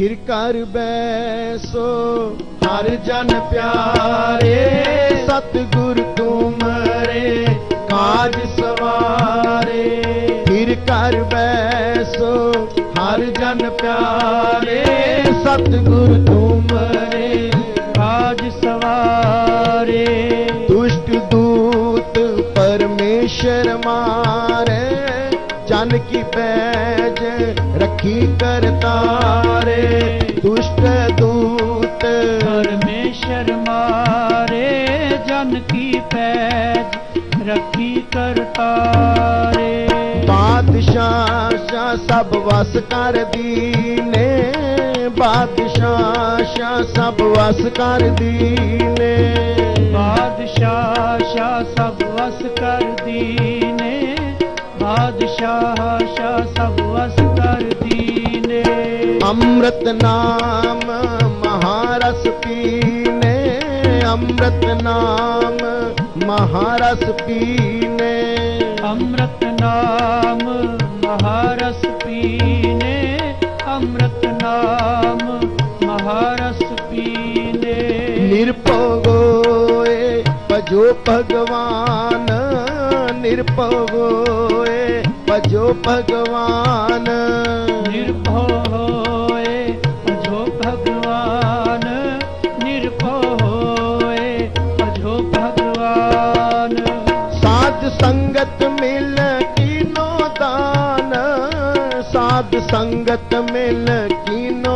ਥਿਰ ਕਰ ਬੈਸੋ, ਹਰ ਜਨ ਪਿਆਰੇ। ਸਤਿਗੁਰ ਤੁਮਰੇ ਕਾਜ ਸਵਾਰੇ। ਥਿਰ ਕਰ ਬੈਸੋ, ਹਰ ਜਨ ਪਿਆਰੇ। ਸਤਿਗੁਰ ਤੁਮਰੇ ਕਾਜ ਸਵਾਰੇ। ਦੁਸ਼ਟ ਦੂਤ ਪਰਮੇਸ਼ਰ ਮਾਰੇ, ਜਨ ਕੀ ਪੈਜ ਰੱਖੀ ਕਰਤਾਰੇ ਦੁਸ਼ਟ ਦੂਤ। ਪਰਮੇਸ਼ਰ ਮਾਰੇ ਜਨ ਕੀ ਪੈਜ ਰੱਖੀ ਕਰਤਾਰੇ ਬਾਦਸ਼ਾਹ ਸ਼ਾਹ ਸਭ ਵਸ ਕਰ ਦੀਨੇ ਬਾਦਸ਼ਾਹ ਸ਼ਾਹ ਸਭ ਵਸ ਕਰ ਦੀਨੇ। ਬਾਦਸ਼ਾਹ ਸ਼ਾਹ ਸਭ ਵਸ ਕਰ ਦੀਨੇ ਬਾਦਸ਼ਾਹ ਦੀਨੇ ਅੰਮ੍ਰਿਤ ਨਾਮ ਮਹਾਰਸ ਪੀਨੇ ਅੰਮ੍ਰਿਤ ਨਾਮ ਮਹਾਰਸ ਪੀਨੇ। ਅੰਮ੍ਰਿਤ ਨਾਮ ਮਹਾਰਸ ਪੀਨੇ ਅੰਮ੍ਰਿਤ ਨਾਮ ਮਹਾਰਸ ਪੀਨੇ। ਨਿਰਭਉ ਭਜੋ ਭਗਵਾਨ ਨਿਰਭਉ ਭਜੋ ਭਗਵਾਨ। सद संगत में लकीनो